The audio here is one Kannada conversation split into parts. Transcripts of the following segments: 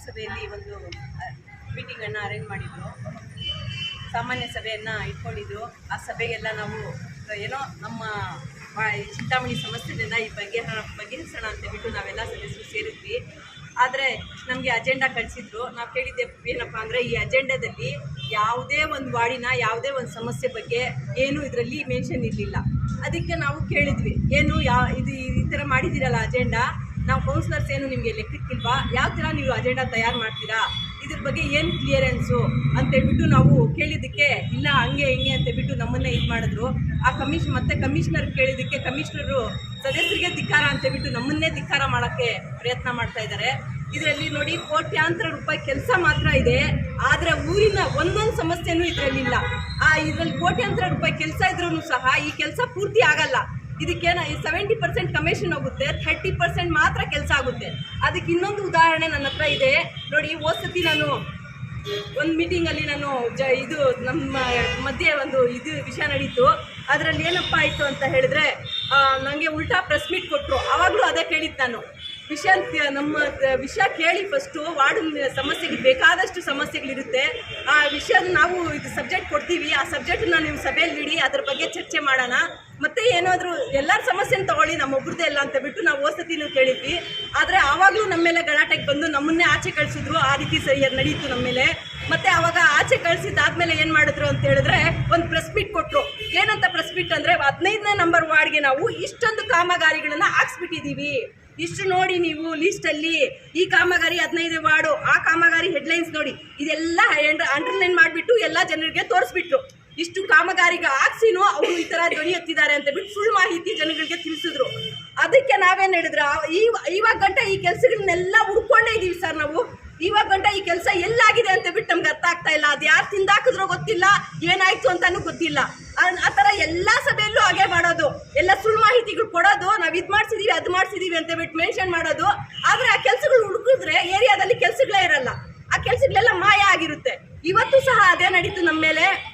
ನಗರಸಭೆಯಲ್ಲಿ ಒಂದು ಮೀಟಿಂಗನ್ನು ಅರೇಂಜ್ ಮಾಡಿದ್ರು. ಸಾಮಾನ್ಯ ಸಭೆಯನ್ನು ಇಟ್ಕೊಂಡಿದ್ರು. ಆ ಸಭೆಗೆಲ್ಲ ನಾವು, ಏನೋ ನಮ್ಮ ಚಿಂತಾಮಣಿ ಸಮಸ್ಯೆನ ಈ ಬಗೆಹರ, ಬಗೆಹರಿಸೋಣ ಅಂತ ಬಿಟ್ಟು ನಾವೆಲ್ಲ ಸದಸ್ಯರು ಸೇರಿದ್ವಿ. ಆದರೆ ನಮಗೆ ಅಜೆಂಡಾ ಕಳಿಸಿದ್ರು. ನಾವು ಕೇಳಿದ್ದೆ ಏನಪ್ಪ ಅಂದರೆ ಈ ಅಜೆಂಡಾದಲ್ಲಿ ಯಾವುದೇ ಒಂದು ವಾರ್ಡಿನ ಯಾವುದೇ ಒಂದು ಸಮಸ್ಯೆ ಬಗ್ಗೆ ಏನೂ ಇದರಲ್ಲಿ ಮೆನ್ಷನ್ ಇರಲಿಲ್ಲ. ಅದಕ್ಕೆ ನಾವು ಕೇಳಿದ್ವಿ. ಏನು ಯಾವ ಇದು ಈ ಥರ ಮಾಡಿದ್ದೀರಲ್ಲ ಅಜೆಂಡಾ ನಾವು ಕೌನ್ಸಿಲರ್ಸ್ ಏನು ನಿಮಗೆ ಲೆಕ್ಕಕ್ಕಿಲ್ವಾ ಯಾವ ಥರ ನೀವು ಅಜೆಂಡಾ ತಯಾರು ಮಾಡ್ತೀರಾ? ಇದ್ರ ಬಗ್ಗೆ ಏನು ಕ್ಲಿಯರೆನ್ಸು ಅಂತೇಳ್ಬಿಟ್ಟು ನಾವು ಕೇಳಿದ್ದಕ್ಕೆ ಇಲ್ಲ, ಹಂಗೆ, ಹಿಂಗೆ ಅಂತೇಳ್ಬಿಟ್ಟು ಬಿಟ್ಟು ನಮ್ಮನ್ನೇ ಇದು ಮಾಡಿದ್ರು. ಆ ಕಮಿಷ್ ಮತ್ತೆ ಕಮಿಷ್ನರ್ ಕೇಳಿದ್ದಕ್ಕೆ ಕಮಿಷ್ನರು ಸದಸ್ಯರಿಗೆ ಧಿಕ್ಕಾರ ಅಂತೇಳ್ಬಿಟ್ಟು ಬಿಟ್ಟು ನಮ್ಮನ್ನೇ ಧಿಕ್ಕಾರ ಮಾಡೋಕ್ಕೆ ಪ್ರಯತ್ನ ಮಾಡ್ತಾ ಇದ್ದಾರೆ ಇದರಲ್ಲಿ ನೋಡಿ ಕೋಟ್ಯಾಂತರ ರೂಪಾಯಿ ಕೆಲಸ ಮಾತ್ರ ಇದೆ, ಆದರೆ ಊರಿನ ಒಂದೊಂದು ಸಮಸ್ಯೆನೂ ಇದರಲ್ಲಿಲ್ಲ ಆ ಇದರಲ್ಲಿ ಕೋಟ್ಯಾಂತರ ರೂಪಾಯಿ ಕೆಲಸ ಇದ್ರೂ ಸಹ ಈ ಕೆಲಸ ಪೂರ್ತಿ ಆಗಲ್ಲ. ಇದಕ್ಕೇನ ಸೆವೆಂಟಿ ಪರ್ಸೆಂಟ್ ಕಮಿಷನ್ ಹೋಗುತ್ತೆ ಥರ್ಟಿ ಪರ್ಸೆಂಟ್ ಮಾತ್ರ ಕೆಲಸ ಆಗುತ್ತೆ. ಅದಕ್ಕೆ ಇನ್ನೊಂದು ಉದಾಹರಣೆ ನನ್ನ ಹತ್ರ ಇದೆ. ನೋಡಿ ಸತಿ ನಾನು ಒಂದು ಮೀಟಿಂಗಲ್ಲಿ ನಾನು ಜ ಇದು ನಮ್ಮ ಮಧ್ಯೆ ಒಂದು ಇದು ವಿಷಯ ನಡೀತು. ಅದರಲ್ಲಿ ಏನಪ್ಪ ಆಯಿತು ಅಂತ ಹೇಳಿದ್ರೆ ನನಗೆ ಉಲ್ಟಾ ಪ್ರೆಸ್ ಮೀಟ್ ಕೊಟ್ಟರು ಆವಾಗಲೂ ಅದೇ ಕೇಳಿದ್ದು ನಾನು. ವಿಷಯ ತ- ನಮ್ಮ ವಿಷಯ ಕೇಳಿ ಫಸ್ಟು ವಾರ್ಡ್ ಸಮಸ್ಯೆಗೆ ಬೇಕಾದಷ್ಟು ಸಮಸ್ಯೆಗಳಿರುತ್ತೆ. ಆ ವಿಷಯ ನಾವು ಇದು ಸಬ್ಜೆಕ್ಟ್ ಕೊಡ್ತೀವಿ. ಆ ಸಬ್ಜೆಕ್ಟನ್ನ ನೀವು ಸಭೆಯಲ್ಲಿ ಇಡಿ ಅದ್ರ ಬಗ್ಗೆ ಚರ್ಚೆ ಮಾಡೋಣ. ಮತ್ತೆ ಏನಾದರೂ ಎಲ್ಲರ ಸಮಸ್ಯೆನ ತಗೊಳ್ಳಿ ನಮ್ಮೊಬ್ರದ್ದೇ ಇಲ್ಲ ಅಂತ ಬಿಟ್ಟು ನಾವು ಓಸತಿನೂ ಕೇಳಿದ್ವಿ. ಆದರೆ ಆವಾಗಲೂ ನಮ್ಮ ಮೇಲೆ ಗಲಾಟೆಗೆ ಬಂದು ನಮ್ಮನ್ನೇ ಆಚೆ ಕಳಿಸಿದ್ರು. ಆ ರೀತಿ ಸರಿಯಾಗಿ ನಡೀತು ನಮ್ಮ ಮೇಲೆ. ಮತ್ತೆ ಆವಾಗ ಆಚೆ ಕಳಿಸಿದ್ದಾದ್ಮೇಲೆ ಏನು ಮಾಡಿದ್ರು ಅಂತ ಹೇಳಿದ್ರೆ ಒಂದು ಪ್ರೆಸ್ ಮೀಟ್ ಕೊಟ್ಟರು ಏನಂತ ಪ್ರೆಸ್ ಮೀಟ್ ಅಂದರೆ ಹದಿನೈದನೇ ನಂಬರ್ ವಾರ್ಡ್ಗೆ ನಾವು ಇಷ್ಟೊಂದು ಕಾಮಗಾರಿಗಳನ್ನು ಹಾಕ್ಸ್ಬಿಟ್ಟಿದ್ದೀವಿ ಇಷ್ಟು ನೋಡಿ ನೀವು ಲೀಸ್ಟಲ್ಲಿ ಈ ಕಾಮಗಾರಿ ಹದಿನೈದು ವಾರ್ಡು ಆ ಕಾಮಗಾರಿ ಹೆಡ್ಲೈನ್ಸ್ ನೋಡಿ. ಇದೆಲ್ಲ ಅಂಡರ್ಲೈನ್ ಮಾಡಿಬಿಟ್ಟು ಎಲ್ಲ ಜನರಿಗೆ ತೋರಿಸ್ಬಿಟ್ರು. ಇಷ್ಟು ಕಾಮಗಾರಿಗೆ ಹಾಕ್ಸಿನೂ ಅವರು ಈ ತರ ಧ್ವನಿ ಎತ್ತಿದ್ದಾರೆ ಅಂತ ಬಿಟ್ಟು ಫುಲ್ ಮಾಹಿತಿ ಜನಗಳಿಗೆ ತಿಳಿಸಿದ್ರು. ಅದಕ್ಕೆ ನಾವೇನು ಹೇಳಿದ್ರ? ಈ, ಇವಾಗ ಗಂಟ ಈ ಕೆಲಸಗಳನ್ನೆಲ್ಲ ಹುಡ್ಕೊಂಡೇ ಇದೀವಿ ಸರ್ ನಾವು. ಇವಾಗ ಗಂಟ ಈ ಕೆಲಸ ಎಲ್ಲಾಗಿದೆ ಅಂತ ಬಿಟ್ಟು ನಮ್ಗೆ ಅರ್ಥ ಆಗ್ತಾ ಇಲ್ಲ. ಅದು ಯಾರು ತಿಂದಾಕಿದ್ರೋ ಗೊತ್ತಿಲ್ಲ, ಏನಾಯ್ತು ಅಂತಾನೂ ಗೊತ್ತಿಲ್ಲ. ಆ- ಥರ ಎಲ್ಲ ಸಭೆಯಲ್ಲೂ ಹಾಗೆ ಮಾಡೋದು. ಎಲ್ಲ ಸುಳ್ಳು ಮಾಹಿತಿಗಳು ಕೊಡೋದು, ನಾವು ಇದು ಮಾಡ್ಸಿದೀವಿ, ಅದು ಮಾಡ್ಸಿದೀವಿ ಅಂತ ಬಿಟ್ಟು ಮೆನ್ಷನ್ ಮಾಡೋದು. ಆದರೆ ಆ ಕೆಲಸಗಳು ಹುಡುಕಿದ್ರೆ ಏರಿಯಾದಲ್ಲಿ ಕೆಲಸಗಳೇ ಇರಲ್ಲ. ಆ ಕೆಲಸಗಳೆಲ್ಲ ಮಾಯ ಆಗಿರುತ್ತೆ. ಇವತ್ತು ಸಹ ಅದೇ ನಡೀತು ನಮ್ಮ ಮೇಲೆ.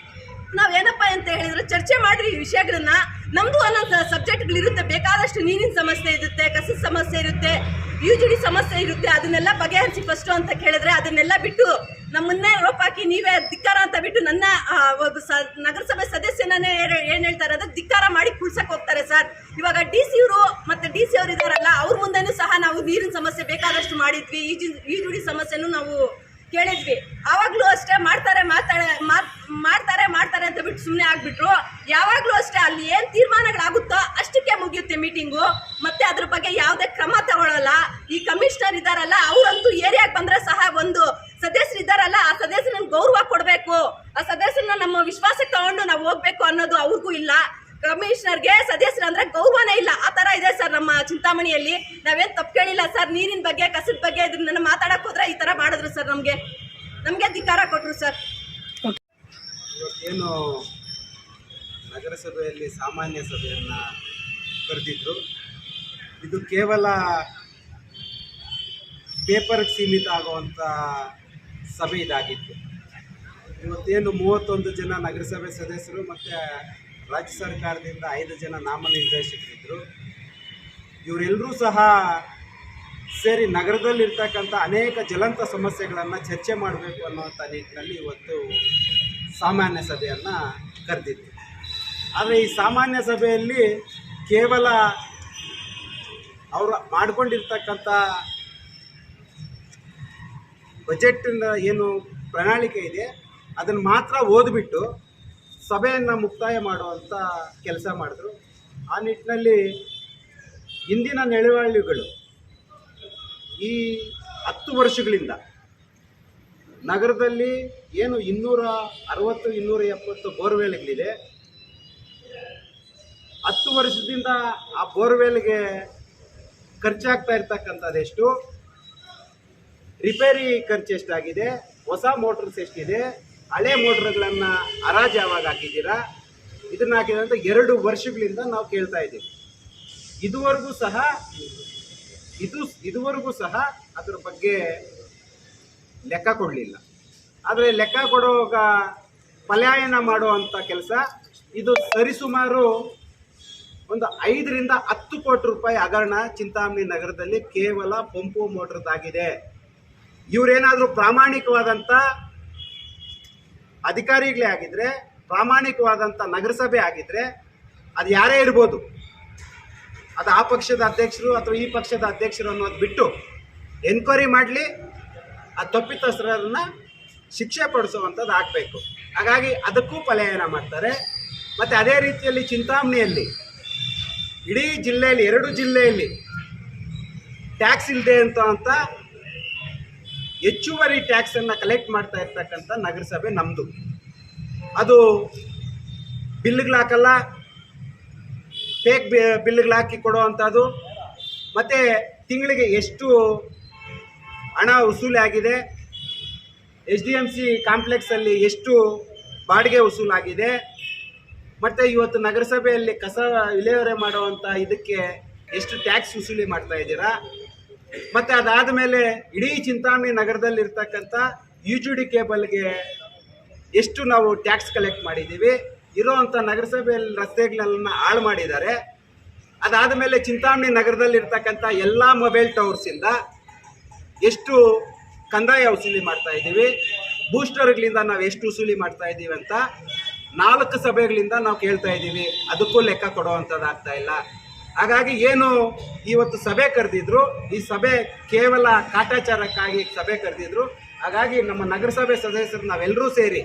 ನಾವೇನಪ್ಪ ಅಂತ ಹೇಳಿದ್ರೆ ಚರ್ಚೆ ಮಾಡ್ರಿ ಈ ವಿಷಯಗಳನ್ನ. ನಮ್ದು ಒಂದೊಂದು ಸಬ್ಜೆಕ್ಟ್ಗಳಿರುತ್ತೆ ಬೇಕಾದಷ್ಟು ನೀರಿನ ಸಮಸ್ಯೆ ಇರುತ್ತೆ, ಕಸದ ಸಮಸ್ಯೆ ಇರುತ್ತೆ ಯು ಜಿ ಡಿ ಸಮಸ್ಯೆ ಇರುತ್ತೆ. ಅದನ್ನೆಲ್ಲ ಬಗೆಹರಿಸಿ ಫಸ್ಟು ಅಂತ ಕೇಳಿದ್ರೆ ಅದನ್ನೆಲ್ಲ ಬಿಟ್ಟು ನಮ್ಮನ್ನೇ ರೋಪಾಕಿ ನೀವೇ ಧಿಕ್ಕಾರ ಅಂತ ಬಿಟ್ಟು ನನ್ನ ನಗರಸಭೆ ಸದಸ್ಯನೇ ಏನು ಹೇಳ್ತಾರೆ ಅದು ಧಿಕ್ಕಾರ ಮಾಡಿ ಕುಳ್ಸಕ್ ಹೋಗ್ತಾರೆ ಸರ್. ಇವಾಗ ಡಿ ಸಿ ಅವರು ಮತ್ತೆ ಡಿ ಸಿ ಅವರು ಇದ್ದಾರಲ್ಲ ಅವ್ರ ಮುಂದೆನೂ ಸಹ ನಾವು ನೀರಿನ ಸಮಸ್ಯೆ ಬೇಕಾದಷ್ಟು ಮಾಡಿದ್ವಿ. ಈಜುಡಿ ಸಮಸ್ಯೆನೂ ನಾವು ಕೇಳಿದ್ವಿ. ಆವಾಗಲೂ ಅಷ್ಟೇ ಮಾಡ್ತಾರೆ, ಮಾತಾಡ, ಮಾತ್- ಮಾಡ್ತಾರೆ ಮಾಡ್ತಾರೆ ಅಂತ ಬಿಟ್ಟು ಸುಮ್ಮನೆ ಆಗಿಬಿಟ್ರು. ಯಾವಾಗಲೂ ಅಷ್ಟೇ ಅಲ್ಲಿ ಏನು ತೀರ್ಮಾನಗಳಾಗುತ್ತೋ ಅಷ್ಟಕ್ಕೆ ಮುಗಿಯುತ್ತೆ ಮೀಟಿಂಗು. ಮತ್ತೆ ಅದ್ರ ಬಗ್ಗೆ ಯಾವುದೇ ಕ್ರಮ ತಗೊಳ್ಳಲ್ಲ ಈ ಕಮಿಷನರ್ ಇದ್ದಾರಲ್ಲ ಅವರಂತೂ ಏರಿಯಾಗೆ ಬಂದರೆ ಸಹ ಒಂದು ಸದಸ್ಯರು ಇದಾರಲ್ಲ ಆ ಸದಸ್ಯರನ್ನ ಗೌರವ ಕೊಡಬೇಕು ಆ ಸದಸ್ಯರನ್ನ ನಮ್ಮ ವಿಶ್ವಾಸಕ್ಕೆ ತಗೊಂಡು ನಾವು ಹೋಗ್ಬೇಕು ಅನ್ನೋದು ಅವ್ರಿಗೂ ಇಲ್ಲ. ಕಮಿಷನರ್ಗೆ ಸದಸ್ಯರ ಅಂದ್ರೆ ಗೌರವನೇ ಇಲ್ಲ. ಆ ತರ ಇದೆ ಸರ್ ನಮ್ಮ ಚಿಂತಾಮಣಿಯಲ್ಲಿ. ನಾವೇನ್ ತಪ್ಪು ಕೇಳಿಲ್ಲ ಸರ್. ನೀರಿನ ಬಗ್ಗೆ, ಕಸದ ಬಗ್ಗೆ ಇದನ್ನ ಮಾತಾಡಕ್ ಹೋದ್ರೆ ಈ ತರ ಮಾಡಿದ್ರು ಸರ್ ನಮ್ಗೆ. ನಮ್ಗೆ ಅಧಿಕಾರ ಕೊಟ್ರು ಸರ್. ಏನು ನಗರಸಭೆಯಲ್ಲಿ ಸಾಮಾನ್ಯ ಸಭೆಯನ್ನ ಕರೆದಿದ್ರು. ಇದು ಕೇವಲ ಪೇಪರ್ಗೆ ಸೀಮಿತ ಆಗುವಂತ ಸಭೆ ಇದಾಗಿತ್ತು. ಇವತ್ತೇನು ಮೂವತ್ತೊಂದು ಜನ ನಗರಸಭೆ ಸದಸ್ಯರು ಮತ್ತು ರಾಜ್ಯ ಸರ್ಕಾರದಿಂದ ಐದು ಜನ ನಾಮನಿರ್ದೇಶಕರಿದ್ದರು ಇವರೆಲ್ಲರೂ ಸಹ ಸೇರಿ ನಗರದಲ್ಲಿರ್ತಕ್ಕಂಥ ಅನೇಕ ಜ್ವಲಂತ ಸಮಸ್ಯೆಗಳನ್ನು ಚರ್ಚೆ ಮಾಡಬೇಕು ಅನ್ನುವಂಥ ನಿಟ್ಟಿನಲ್ಲಿ ಇವತ್ತು ಸಾಮಾನ್ಯ ಸಭೆಯನ್ನು ಕರೆದಿದ್ದೆ ಆದರೆ ಈ ಸಾಮಾನ್ಯ ಸಭೆಯಲ್ಲಿ ಕೇವಲ ಅವರು ಮಾಡಿಕೊಂಡಿರ್ತಕ್ಕಂಥ ಬಜೆಟ್ನ ಏನು ಪ್ರಣಾಳಿಕೆ ಇದೆ ಅದನ್ನು ಮಾತ್ರ ಓದಿಬಿಟ್ಟು ಸಭೆಯನ್ನು ಮುಕ್ತಾಯ ಮಾಡುವಂಥ ಕೆಲಸ ಮಾಡಿದ್ರು. ಆ ನಿಟ್ಟಿನಲ್ಲಿ ಇಂದಿನ ನೆಲೆವಾಳಿಗಳು ಈ ಹತ್ತು ವರ್ಷಗಳಿಂದ ನಗರದಲ್ಲಿ ಏನು ಇನ್ನೂರ ಅರವತ್ತು, ಇನ್ನೂರ ಎಪ್ಪತ್ತು ಬೋರ್ವೆಲ್ಗಳಿದೆ. ಹತ್ತು ವರ್ಷದಿಂದ ಆ ಬೋರ್ವೆಲ್ಗೆ ಖರ್ಚಾಗ್ತಾ ಇರ್ತಕ್ಕಂಥದ್ದು ಎಷ್ಟು? ರಿಪೇರಿ ಖರ್ಚು ಎಷ್ಟಾಗಿದೆ? ಹೊಸ ಮೋಟರ್ಸ್ ಎಷ್ಟಿದೆ? ಹಳೆ ಮೋಟ್ರ್ಗಳನ್ನು ಹರಾಜು ಯಾವಾಗ ಹಾಕಿದ್ದೀರಾ? ಇದನ್ನ ಹಾಕಿದಂತ ಎರಡು ವರ್ಷಗಳಿಂದ ನಾವು ಕೇಳ್ತಾ ಇದ್ದೀವಿ. ಇದುವರೆಗೂ ಸಹ, ಇದು, ಇದುವರೆಗೂ ಸಹ ಅದ್ರ ಬಗ್ಗೆ ಲೆಕ್ಕ ಕೊಡಲಿಲ್ಲ. ಆದರೆ ಲೆಕ್ಕ ಕೊಡುವಾಗ ಪಲಾಯನ ಮಾಡುವಂಥ ಕೆಲಸ ಇದು ಸರಿಸುಮಾರು ಒಂದು ಐದರಿಂದ ಹತ್ತು ಕೋಟಿ ರೂಪಾಯಿ ಹಗರಣ ಚಿಂತಾಮಣಿ ನಗರದಲ್ಲಿ ಕೇವಲ ಪಂಪು ಮೋಟ್ರದ್ದಾಗಿದೆ ಇವರೇನಾದರೂ ಪ್ರಾಮಾಣಿಕವಾದಂಥ ಅಧಿಕಾರಿಗಳೇ ಆಗಿದ್ರೆ ಪ್ರಾಮಾಣಿಕವಾದಂಥ ನಗರಸಭೆ ಆಗಿದ್ರೆ ಅದು ಯಾರೇ ಇರ್ಬೋದು, ಅದು ಆ ಪಕ್ಷದ ಅಧ್ಯಕ್ಷರು ಅಥವಾ ಈ ಪಕ್ಷದ ಅಧ್ಯಕ್ಷರು ಅನ್ನೋದು ಬಿಟ್ಟು ಎನ್ಕ್ವೈರಿ ಮಾಡಲಿ, ಆ ತಪ್ಪಿತಸ್ಥರನ್ನ ಶಿಕ್ಷೆ ಪಡಿಸುವಂಥದ್ದು ಆಗಬೇಕು. ಹಾಗಾಗಿ ಅದಕ್ಕೂ ಪಲಾಯನ ಮಾಡ್ತಾರೆ. ಮತ್ತು ಅದೇ ರೀತಿಯಲ್ಲಿ ಚಿಂತಾಮಣಿಯಲ್ಲಿ, ಇಡೀ ಜಿಲ್ಲೆಯಲ್ಲಿ, ಎರಡು ಜಿಲ್ಲೆಯಲ್ಲಿ ಟ್ಯಾಕ್ಸ್ ಇಲ್ಲದೆ ಅಂತ ಹೆಚ್ಚುವರಿ ಟ್ಯಾಕ್ಸನ್ನು ಕಲೆಕ್ಟ್ ಮಾಡ್ತಾ ಇರ್ತಕ್ಕಂಥ ನಗರಸಭೆ ನಮ್ಮದು ಅದು ಬಿಲ್ಗಳು ಹಾಕಲ್ಲ, ಫೇಕ್ ಬಿಲ್ಗಳು ಹಾಕಿ ಕೊಡುವಂಥದ್ದು, ಮತ್ತು ತಿಂಗಳಿಗೆ ಎಷ್ಟು ಹಣ ವಸೂಲಿ ಆಗಿದೆ ಎಚ್ ಡಿ ಎಂ ಸಿ ಕಾಂಪ್ಲೆಕ್ಸಲ್ಲಿ ಎಷ್ಟು ಬಾಡಿಗೆ ವಸೂಲಾಗಿದೆ, ಮತ್ತು ಇವತ್ತು ನಗರಸಭೆಯಲ್ಲಿ ಕಸ ವಿಲೇವಾರಿ ಮಾಡುವಂಥ ಇದಕ್ಕೆ ಎಷ್ಟು ಟ್ಯಾಕ್ಸ್ ವಸೂಲಿ ಮಾಡ್ತಾ ಇದ್ದೀರಾ? ಮತ್ತು ಅದಾದ ಮೇಲೆ ಇಡೀ ಚಿಂತಾಮಣಿ ನಗರದಲ್ಲಿ ಇರ್ತಕ್ಕಂಥ ಯು ಜಿ ಡಿ ಕೇಬಲ್ಗೆ ಎಷ್ಟು ನಾವು ಟ್ಯಾಕ್ಸ್ ಕಲೆಕ್ಟ್ ಮಾಡಿದ್ದೀವಿ ಇರೋವಂಥ ನಗರಸಭೆಯಲ್ಲಿ ರಸ್ತೆಗಳನ್ನ ಹಾಳು ಮಾಡಿದ್ದಾರೆ. ಅದಾದ ಮೇಲೆ ಚಿಂತಾಮಣಿ ನಗರದಲ್ಲಿ ಇರ್ತಕ್ಕಂಥ ಎಲ್ಲ ಮೊಬೈಲ್ ಟವರ್ಸಿಂದ ಎಷ್ಟು ಕಂದಾಯ ವಸೂಲಿ ಮಾಡ್ತಾ ಇದ್ದೀವಿ, ಬೂಸ್ಟರ್ಗಳಿಂದ ನಾವು ಎಷ್ಟು ವಸೂಲಿ ಮಾಡ್ತಾ ಇದ್ದೀವಿ ಅಂತ ನಾಲ್ಕು ಸಭೆಗಳಿಂದ ನಾವು ಕೇಳ್ತಾ ಇದ್ದೀವಿ. ಅದಕ್ಕೂ ಲೆಕ್ಕ ಕೊಡುವಂಥದ್ದಾಗ್ತಾ ಇಲ್ಲ. ಹಾಗಾಗಿ ಏನು ಇವತ್ತು ಸಭೆ ಕರೆದಿದ್ರು, ಈ ಸಭೆ ಕೇವಲ ಕಾಟಾಚಾರಕ್ಕಾಗಿ ಸಭೆ ಕರೆದಿದ್ರು. ಹಾಗಾಗಿ ನಮ್ಮ ನಗರಸಭೆ ಸದಸ್ಯರು ನಾವೆಲ್ಲರೂ ಸೇರಿ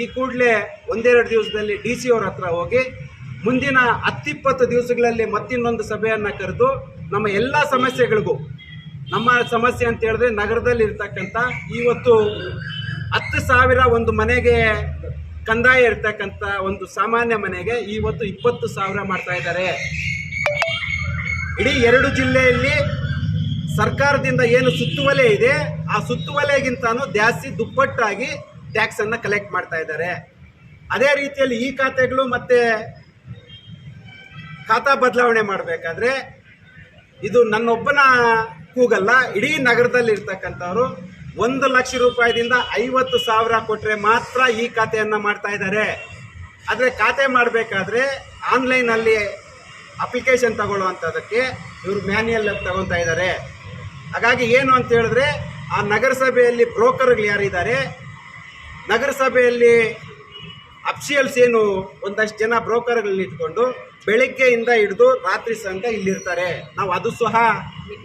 ಈ ಕೂಡಲೇ ಒಂದೆರಡು ದಿವಸದಲ್ಲಿ ಡಿ ಸಿ ಅವ್ರ ಹತ್ರ ಹೋಗಿ ಮುಂದಿನ ಹತ್ತಿಪ್ಪತ್ತು ದಿವಸಗಳಲ್ಲಿ ಮತ್ತಿನ್ನೊಂದು ಸಭೆಯನ್ನು ಕರೆದು ನಮ್ಮ ಎಲ್ಲ ಸಮಸ್ಯೆಗಳಿಗೂ, ನಮ್ಮ ಸಮಸ್ಯೆ ಅಂತ ಹೇಳಿದ್ರೆ ನಗರದಲ್ಲಿ ಇರ್ತಕ್ಕಂಥ ಇವತ್ತು ಹತ್ತು ಸಾವಿರ ಒಂದು ಮನೆಗೆ ಕಂದಾಯ ಇರ್ತಕ್ಕಂಥ ಒಂದು ಸಾಮಾನ್ಯ ಮನೆಗೆ ಇವತ್ತು ಇಪ್ಪತ್ತು ಸಾವಿರ ಮಾಡ್ತಾ ಇದ್ದಾರೆ. ಇಡೀ ಎರಡು ಜಿಲ್ಲೆಯಲ್ಲಿ ಸರ್ಕಾರದಿಂದ ಏನು ಸುತ್ತುವಲೆ ಇದೆ, ಆ ಸುತ್ತುವಲೆಗಿಂತಾನು ಜಾಸ್ತಿ ದುಪ್ಪಟ್ಟಾಗಿ ಟ್ಯಾಕ್ಸನ್ನು ಕಲೆಕ್ಟ್ ಮಾಡ್ತಾ ಇದ್ದಾರೆ. ಅದೇ ರೀತಿಯಲ್ಲಿ ಈ ಖಾತೆಗಳು ಮತ್ತೆ ಖಾತಾ ಬದಲಾವಣೆ ಮಾಡಬೇಕಾದ್ರೆ ಇದು ನನ್ನೊಬ್ಬನ ಕೂಗಲ್ಲ, ಇಡೀ ನಗರದಲ್ಲಿರ್ತಕ್ಕಂಥವ್ರು ಒಂದು ಲಕ್ಷ ರೂಪಾಯಿದಿಂದ ಐವತ್ತು ಸಾವಿರ ಕೊಟ್ಟರೆ ಮಾತ್ರ ಈ ಖಾತೆಯನ್ನು ಮಾಡ್ತಾ ಇದ್ದಾರೆ. ಆದರೆ ಖಾತೆ ಮಾಡಬೇಕಾದ್ರೆ ಆನ್ಲೈನಲ್ಲಿ ಅಪ್ಲಿಕೇಶನ್ ತಗೊಳ್ಳುವಂಥದ್ದಕ್ಕೆ ಇವರು ಮ್ಯಾನ್ಯಲ್ ತಗೊತಾ ಇದ್ದಾರೆ. ಹಾಗಾಗಿ ಏನು ಅಂತ ಹೇಳಿದ್ರೆ, ಆ ನಗರಸಭೆಯಲ್ಲಿ ಬ್ರೋಕರ್ಗಳು ಯಾರಿದ್ದಾರೆ, ನಗರಸಭೆಯಲ್ಲಿ ಅಫ್ಸಿಯಲ್ಸ್ ಏನು ಒಂದಷ್ಟು ಜನ ಬ್ರೋಕರ್ಗಳನ್ನ ಇಟ್ಕೊಂಡು ಬೆಳಿಗ್ಗೆಯಿಂದ ಹಿಡಿದು ರಾತ್ರಿ ಸಂಘ ಇಲ್ಲಿರ್ತಾರೆ. ನಾವು ಅದು ಸಹ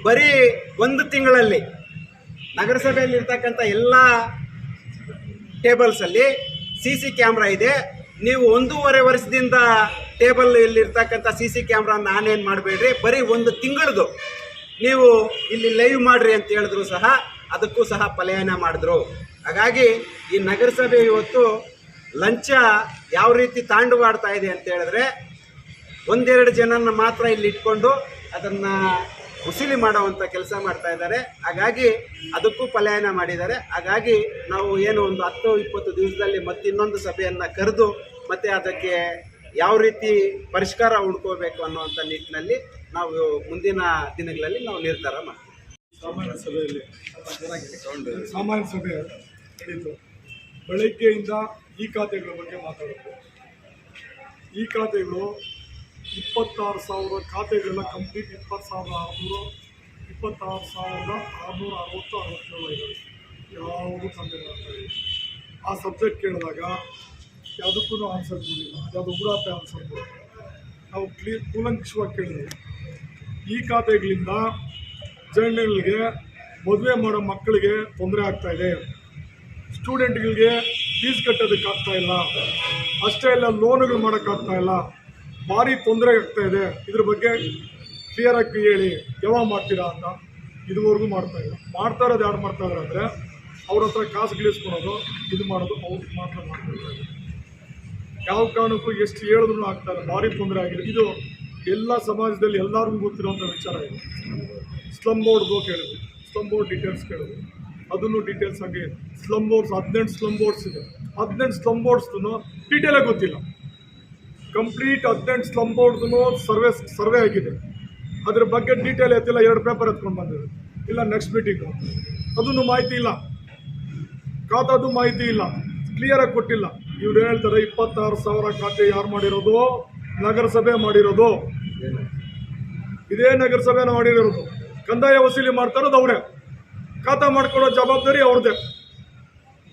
ಬರೀ ಒಂದು ತಿಂಗಳಲ್ಲಿ ನಗರಸಭೆಯಲ್ಲಿ ಇರ್ತಕ್ಕಂಥ ಎಲ್ಲ ಟೇಬಲ್ಸಲ್ಲಿ ಸಿ ಸಿ ಕ್ಯಾಮ್ರಾ ಇದೆ. ನೀವು ಒಂದೂವರೆ ವರ್ಷದಿಂದ ಟೇಬಲ್ ಇಲ್ಲಿರ್ತಕ್ಕಂಥ ಸಿ ಸಿ ಕ್ಯಾಮ್ರಾ ನಾನೇನು ಮಾಡಬೇಡ್ರಿ? ಬರೀ ಒಂದು ತಿಂಗಳದು ನೀವು ಇಲ್ಲಿ ಲೈವ್ ಮಾಡ್ರಿ ಅಂತ ಹೇಳಿದ್ರು ಸಹ ಅದಕ್ಕೂ ಸಹ ಪಲಯನ ಮಾಡಿದ್ರು. ಹಾಗಾಗಿ ಈ ನಗರಸಭೆ ಇವತ್ತು ಲಂಚ ಯಾವ ರೀತಿ ತಾಂಡವಾಡ್ತಾ ಇದೆ ಅಂತ ಹೇಳಿದ್ರೆ ಒಂದೆರಡು ಜನನ ಮಾತ್ರ ಇಲ್ಲಿ ಇಟ್ಕೊಂಡು ಅದನ್ನು ಉಸಿಲಿ ಮಾಡುವಂಥ ಕೆಲಸ ಮಾಡ್ತಾ ಇದ್ದಾರೆ. ಹಾಗಾಗಿ ಅದಕ್ಕೂ ಪಲಾಯನ ಮಾಡಿದ್ದಾರೆ. ಹಾಗಾಗಿ ನಾವು ಏನು ಒಂದು ಹತ್ತು ಇಪ್ಪತ್ತು ದಿವಸದಲ್ಲಿ ಮತ್ತಿನ್ನೊಂದು ಸಭೆಯನ್ನು ಕರೆದು ಮತ್ತು ಅದಕ್ಕೆ ಯಾವ ರೀತಿ ಪರಿಷ್ಕಾರ ಹುಡ್ಕೋಬೇಕು ಅನ್ನುವಂಥ ನಿಟ್ಟಿನಲ್ಲಿ ನಾವು ಮುಂದಿನ ದಿನಗಳಲ್ಲಿ ನಾವು ನಿರ್ಧಾರ ಮಾಡ್ತೀವಿ. ಸಾಮಾನ್ಯ ಸಭೆಯಲ್ಲಿ ಸಾಮಾನ್ಯ ಸಭೆ ನಡೀತು ಬೆಳಗ್ಗೆಯಿಂದ ಈ ಖಾತೆಗಳ ಬಗ್ಗೆ ಮಾತಾಡೋದು. ಈ ಖಾತೆಗಳು ಇಪ್ಪತ್ತಾರು ಸಾವಿರ ಖಾತೆಗಳೆಲ್ಲ ಕಂಪ್ಲೀಟ್ ಇಪ್ಪತ್ತು ಸಾವಿರದ ಆರುನೂರು, ಇಪ್ಪತ್ತಾರು ಸಾವಿರದ ಆರುನೂರ ಅರವತ್ತು, ಅರವತ್ತೇಳು ಇದ್ದಾವೆ ಯಾವುದು ತಂದೆ ಆ ಸಬ್ಜೆಕ್ಟ್ ಕೇಳಿದಾಗ ಯಾವುದಕ್ಕೂ ಆನ್ಸರ್ ಕೊಡಲಿಲ್ಲ. ಯಾವುದು ಉಗುರಾಪೆ ಆನ್ಸರ್ ನಾವು ಕ್ಲೀ ಕೂಲಂಕಷವಾಗಿ ಕೇಳಿದ್ವಿ. ಈ ಖಾತೆಗಳಿಂದ ಜನಗಳಿಗೆ ಮದುವೆ ಮಾಡೋ ಮಕ್ಕಳಿಗೆ ತೊಂದರೆ ಆಗ್ತಾ ಇದೆ. ಸ್ಟೂಡೆಂಟ್ಗಳಿಗೆ ಫೀಸ್ ಕಟ್ಟೋದಕ್ಕಾಗ್ತಾಯಿಲ್ಲ ಆಗ್ತಾ ಇಲ್ಲ. ಅಷ್ಟೇ ಇಲ್ಲ ಲೋನುಗಳು ಮಾಡೋಕ್ಕಾಗ್ತಾ ಇಲ್ಲ. ಭಾರಿ ತೊಂದರೆ ಆಗ್ತಾ ಇದೆ. ಇದ್ರ ಬಗ್ಗೆ ಕ್ಲಿಯರಾಗಿ ಹೇಳಿ, ಯಾವಾಗ ಮಾಡ್ತೀರಾ ಅಂತ ಇದುವರೆಗೂ ಮಾಡ್ತಾ ಇಲ್ಲ. ಮಾಡ್ತಾ ಇರೋದು ಯಾರು ಮಾಡ್ತಾ ಅಂದರೆ, ಅವ್ರ ಹತ್ರ ಕಾಸು ಗಿಳಿಸ್ಕೊಳೋದು, ಇದು ಮಾಡೋದು, ಅವ್ರು ಮಾತ್ರ ಮಾಡ್ತಾ ಇದ್ದಾರೆ. ಯಾವ ಕಾರಣಕ್ಕೂ ಎಷ್ಟು ಹೇಳಿದ್ರು ಆಗ್ತಾರೆ, ಭಾರಿ ತೊಂದರೆ ಆಗಿದೆ. ಇದು ಎಲ್ಲ ಸಮಾಜದಲ್ಲಿ ಎಲ್ಲರಿಗೂ ಗೊತ್ತಿರುವಂಥ ವಿಚಾರ ಇದೆ. ಸ್ಲಮ್ ಬೋರ್ಡ್ಗು ಕೇಳಿದ್ವಿ ಸ್ಲಮ್ ಬೋರ್ಡ್ ಡೀಟೇಲ್ಸ್ ಕೇಳಿದ್ವಿ ಅದನ್ನು ಡೀಟೇಲ್ಸ್ ಆಗಿ ಸ್ಲಮ್ ಬೋರ್ಡ್ಸ್, ಹದಿನೆಂಟು ಸ್ಲಮ್ ಬೋರ್ಡ್ಸ್ ಇದೆ. ಹದಿನೆಂಟು ಸ್ಲಮ್ ಬೋರ್ಡ್ಸ್ದು ಡೀಟೇಲೇ ಗೊತ್ತಿಲ್ಲ. ಕಂಪ್ಲೀಟ್ ಹದಿನೆಂಟು ಸ್ಲಮ್ ಬೋರ್ಡ್ದು ಸರ್ವೆ ಸರ್ವೆ ಆಗಿದೆ. ಅದ್ರ ಬಗ್ಗೆ ಡೀಟೇಲ್ ಎತ್ತಿಲ್ಲ, ಎರಡು ಪೇಪರ್ ಎತ್ಕೊಂಡು ಬಂದಿದೆ. ಇಲ್ಲ ನೆಕ್ಸ್ಟ್ ಮೀಟಿಂಗು ಅದನ್ನು ಮಾಹಿತಿ ಇಲ್ಲ. ಖಾತಾದು ಮಾಹಿತಿ ಇಲ್ಲ. ಕ್ಲಿಯರಾಗಿ ಕೊಟ್ಟಿಲ್ಲ. ಇವ್ರು ಹೇಳ್ತಾರೆ ಇಪ್ಪತ್ತಾರು ಸಾವಿರ ಖಾತೆ ಯಾರು ಮಾಡಿರೋದು? ನಗರಸಭೆ ಮಾಡಿರೋದು. ಇದೇ ನಗರಸಭೆ ಮಾಡಿರೋದು. ಕಂದಾಯ ವಸೂಲಿ ಮಾಡ್ತಾ ಇರೋದು ಅವರೇ. ಖಾತಾ ಮಾಡ್ಕೊಳ್ಳೋ ಜವಾಬ್ದಾರಿ ಅವ್ರದ್ದೇ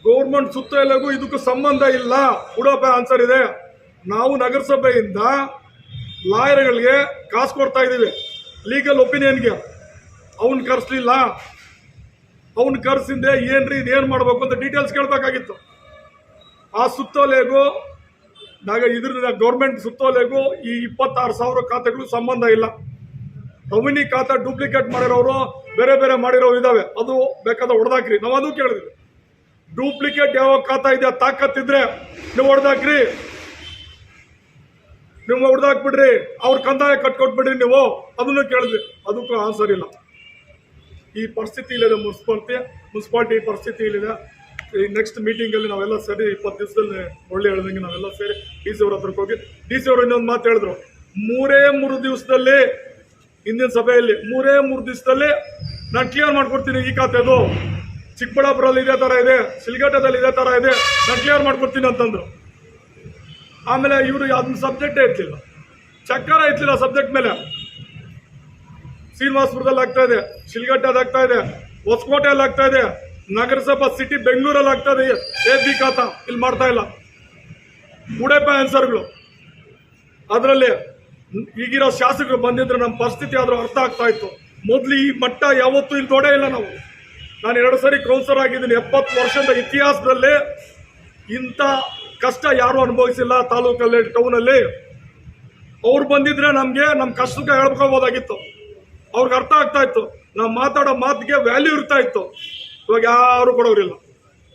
ಗೌರ್ಮೆಂಟ್ ಸುತ್ತ ಎಲ್ಲಗೂ ಇದಕ್ಕೂ ಸಂಬಂಧ ಇಲ್ಲ. ಉಡೋಪ ಆನ್ಸರ್ ಇದೆ. ನಾವು ನಗರಸಭೆಯಿಂದ ಲಾಯರ್ಗಳಿಗೆ ಕಾಸು ಕೊಡ್ತಾ ಇದ್ದೀವಿ. ಲೀಗಲ್ ಒಪಿನಿಯನ್ಗೆ ಅವನ್ ಕರೆಸ್ಲಿಲ್ಲ. ಅವನ್ ಕರೆಸಿಂದೆ ಏನ್ರಿ ಇದೇನು ಮಾಡಬೇಕು ಅಂತ ಡೀಟೇಲ್ಸ್ ಕೇಳಬೇಕಾಗಿತ್ತು. ಆ ಸುತ್ತೋಲೆಗೂ ನಾಗ ಇದ್ರ ಗೌರ್ಮೆಂಟ್ ಸುತ್ತೋಲೆಗೂ ಈ ಇಪ್ಪತ್ತಾರು ಸಾವಿರ ಖಾತೆಗಳು ಸಂಬಂಧ ಇಲ್ಲ. ನಮಿನಿ ಖಾತೆ ಡೂಪ್ಲಿಕೇಟ್ ಮಾಡಿರೋರು, ಬೇರೆ ಬೇರೆ ಮಾಡಿರೋರು ಇದಾವೆ. ಅದು ಬೇಕಾದ ಹೊಡೆದಾಕ್ರಿ. ನಾವು ಅದು ಕೇಳಿದ್ವಿ. ಡೂಪ್ಲಿಕೇಟ್ ಯಾವ ಖಾತಾ ಇದೆ, ತಾಕತ್ತಿದ್ರೆ ನೀವು ಹೊಡೆದಾಕ್ರಿ. ನೀವು ಹೊಡೆದಾಕ್ಬಿಡ್ರಿ. ಅವ್ರ ಕಂದಾಯ ಕಟ್ಕೊಟ್ಬಿಡ್ರಿ ನೀವು. ಅದನ್ನು ಕೇಳಿದ್ವಿ. ಅದಕ್ಕೂ ಆನ್ಸರ್ ಇಲ್ಲ. ಈ ಪರಿಸ್ಥಿತಿ ಇಲ್ಲಿದೆ ಮುನ್ಸಿಪಾಲ್ಟಿ ಮುನ್ಸಿಪಾಲ್ಟಿ ಪರಿಸ್ಥಿತಿ ಇಲ್ಲಿದೆ. ಈ ನೆಕ್ಸ್ಟ್ ಮೀಟಿಂಗಲ್ಲಿ ನಾವೆಲ್ಲ ಸೇರಿ ಇಪ್ಪತ್ತು ದಿವಸದಲ್ಲಿ ಒಳ್ಳೆ ಹೇಳ್ದಂಗೆ ನಾವೆಲ್ಲ ಸೇರಿ ಡಿ ಸಿ ಅವ್ರ ಹತ್ರಕ್ಕೆ ಹೋಗಿ ಡಿ ಸಿ ಅವರು ಇನ್ನೊಂದು ಮಾತು ಹೇಳಿದ್ರು. ಮೂರೇ ಮೂರು ದಿವಸದಲ್ಲಿ ಹಿಂದಿನ ಸಭೆಯಲ್ಲಿ, ಮೂರೇ ಮೂರು ದಿವಸದಲ್ಲಿ ನಾನು ಕ್ಲಿಯರ್ ಮಾಡ್ಕೊಡ್ತೀನಿ ಈ ಖಾತೆದು ಚಿಕ್ಕಬಳ್ಳಾಪುರಲ್ಲಿ ಇದೇ ಥರ ಇದೆ, ಸಿಲ್ಗಟ್ಟದಲ್ಲಿ ಇದೇ ಥರ ಇದೆ, ನಾನು ಕ್ಲಿಯರ್ ಮಾಡ್ಕೊಡ್ತೀನಿ ಅಂತಂದ್ರು. ಆಮೇಲೆ ಇವರು ಅದನ್ನ ಸಬ್ಜೆಕ್ಟೇ ಇರ್ತಿಲ್ಲ ಚಕ್ಕರ ಇರ್ತಿಲ್ಲ ಸಬ್ಜೆಕ್ಟ್ ಮೇಲೆ. ಶ್ರೀನಿವಾಸಪುರದಲ್ಲಿ ಆಗ್ತಾ ಇದೆ ಶಿಲ್ಘಟ್ಟದಲ್ಲಿ ಆಗ್ತಾ ಇದೆ, ಹೊಸಕೋಟೆಯಲ್ಲಿ ಆಗ್ತಾ ಇದೆ. ನಗರಸಭಾ ಸಿಟಿ ಬೆಂಗಳೂರಲ್ಲಿ ಆಗ್ತಾ ಇದೆ ಏ, ಬಿ ಖಾತಾ, ಇಲ್ಲಿ ಮಾಡ್ತಾ ಇಲ್ಲ. ಉಡೇಪ ಆನ್ಸರ್ಗಳು ಅದರಲ್ಲಿ ಈಗಿರೋ ಶಾಸಕರು ಬಂದಿದ್ರೆ ನಮ್ಮ ಪರಿಸ್ಥಿತಿ ಆದರೂ ಅರ್ಥ ಆಗ್ತಾ ಇತ್ತು. ಮೊದಲು ಈ ಮಟ್ಟ ಯಾವತ್ತೂ ಇಲ್ಲಿ ನೋಡೇ ಇಲ್ಲ ನಾವು. ನಾನು ಎರಡು ಸರಿ ಕೌನ್ಸಿಲರ್ ಆಗಿದ್ದೀನಿ. ಎಪ್ಪತ್ತು ವರ್ಷದ ಇತಿಹಾಸದಲ್ಲಿ ಇಂಥ ಕಷ್ಟ ಯಾರು ಅನುಭವಿಸಿಲ್ಲ ತಾಲೂಕಲ್ಲಿ ಟೌನಲ್ಲಿ ಅವ್ರು ಬಂದಿದ್ರೆ ನಮಗೆ ನಮ್ಮ ಕಷ್ಟಕ್ಕೆ ಹೇಳ್ಕೋಬೋದಾಗಿತ್ತು ಅವ್ರಿಗೆ ಅರ್ಥ ಆಗ್ತಾ ಇತ್ತು. ನಾವು ಮಾತಾಡೋ ಮಾತಿಗೆ ವ್ಯಾಲ್ಯೂ ಇರ್ತಾ ಇತ್ತು. ಇವಾಗ ಯಾರು ಕೊಡೋರಿಲ್ಲ.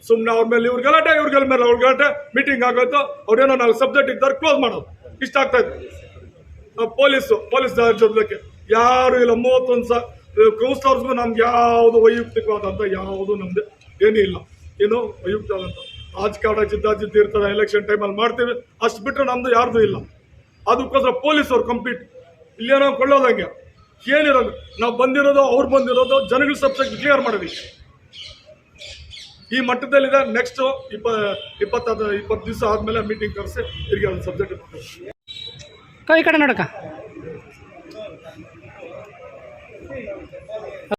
ಸುಮ್ಮನೆ ಅವ್ರ ಮೇಲೆ ಇವ್ರ ಗಲಾಟೆ, ಇವ್ರ ಮೇಲೆ ಅವ್ರ ಗಲಾಟೆ ಮೀಟಿಂಗ್ ಆಗೋಯ್ತು, ಅವ್ರೇನೋ ನಾವು ಸಬ್ಜೆಕ್ಟ್ ಇದ್ದಾರೆ ಕ್ಲೋಸ್ ಮಾಡೋದು. ಇಷ್ಟ ಆಗ್ತಾ ಇತ್ತು. ಪೊಲೀಸು, ಪೊಲೀಸ್ ಜೊತೆಗೆ ಯಾರು ಇಲ್ಲ, ಮೂವತ್ತೊಂದು ಸಾವಿರ ಅವ್ರಿಗೂ ನಮ್ಗೆ ಯಾವುದು ವೈಯಕ್ತಿಕವಾದಂಥ ಯಾವುದು ನಮ್ದು ಏನೂ ಇಲ್ಲ. ಏನು ವೈಯಕ್ತಿಕವಾದಂಥ ರಾಜಕಾರಣ ಜಿದ್ದಾಜಿದ್ದಿ ಇರ್ತಾರೆ ಎಲೆಕ್ಷನ್ ಟೈಮಲ್ಲಿ ಮಾಡ್ತೀವಿ, ಅಷ್ಟು ಬಿಟ್ಟರೆ ನಮ್ದು ಯಾರ್ದು ಇಲ್ಲ. ಅದಕ್ಕೋಸ್ಕರ ಪೊಲೀಸವ್ರು ಕಂಪ್ಲೀಟ್ ಇಲ್ಲೇನೋ ಕೊಳ್ಳೋದಂಗೆ. ಏನಿರೋದು? ನಾವು ಬಂದಿರೋದು, ಅವ್ರು ಬಂದಿರೋದು, ಜನಗಳ ಸಬ್ಜೆಕ್ಟ್ ಕ್ಲಿಯರ್ ಮಾಡೋದಕ್ಕೆ ಈ ಮಟ್ಟದಲ್ಲಿದೆ. ನೆಕ್ಸ್ಟ್ ಇಪ್ಪ, ಇಪ್ಪತ್ತಾದ, ಇಪ್ಪತ್ತು ದಿವಸ ಆದಮೇಲೆ ಮೀಟಿಂಗ್ ಕರೆಸಿ, ತಿರುಗಿ ಒಂದು ಸಬ್ಜೆಕ್ಟ್ ಕೈ ಕಡೆ ನೋಡಕ್ಕ.